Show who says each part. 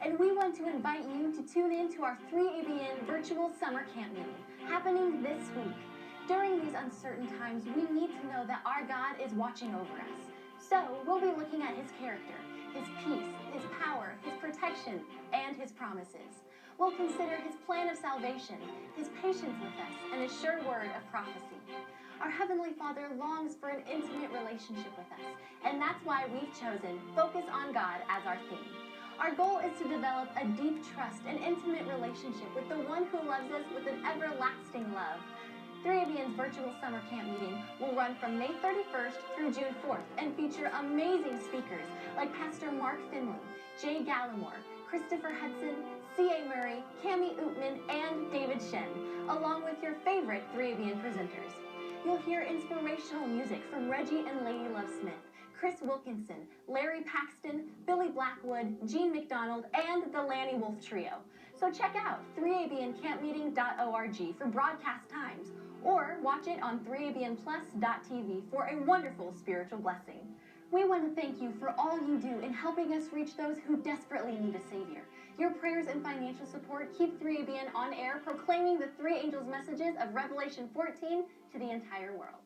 Speaker 1: and we want to invite you to tune in to our 3ABN virtual summer camp meeting happening this week. During these uncertain times, we need to know that our God is watching over us. So, we'll be looking at his character, his peace, his power, his protection, and his promises. We'll consider his plan of salvation, his patience with us, and his sure word of prophecy. Our Heavenly Father longs for an intimate relationship with us, and that's why we've chosen Focus on God as our theme. Our goal is to develop a deep trust and intimate relationship with the one who loves us with an everlasting love. 3ABN's virtual summer camp meeting will run from May 31st through June 4th and feature amazing speakers like Pastor Mark Finley, Jay Gallimore, Christopher Hudson, C.A. Murray, Cami Ootman, and David Shen, along with your favorite 3ABN presenters. You'll hear inspirational music from Reggie and Lady Love Smith, Chris Wilkinson, Larry Paxton, Blackwood, Gene McDonald, and the Lanny Wolf Trio. So check out 3abncampmeeting.org for broadcast times, or watch it on 3abnplus.tv for a wonderful spiritual blessing. We want to thank you for all you do in helping us reach those who desperately need a Savior. Your prayers and financial support keep 3ABN on air, proclaiming the three angels' messages of Revelation 14 to the entire world.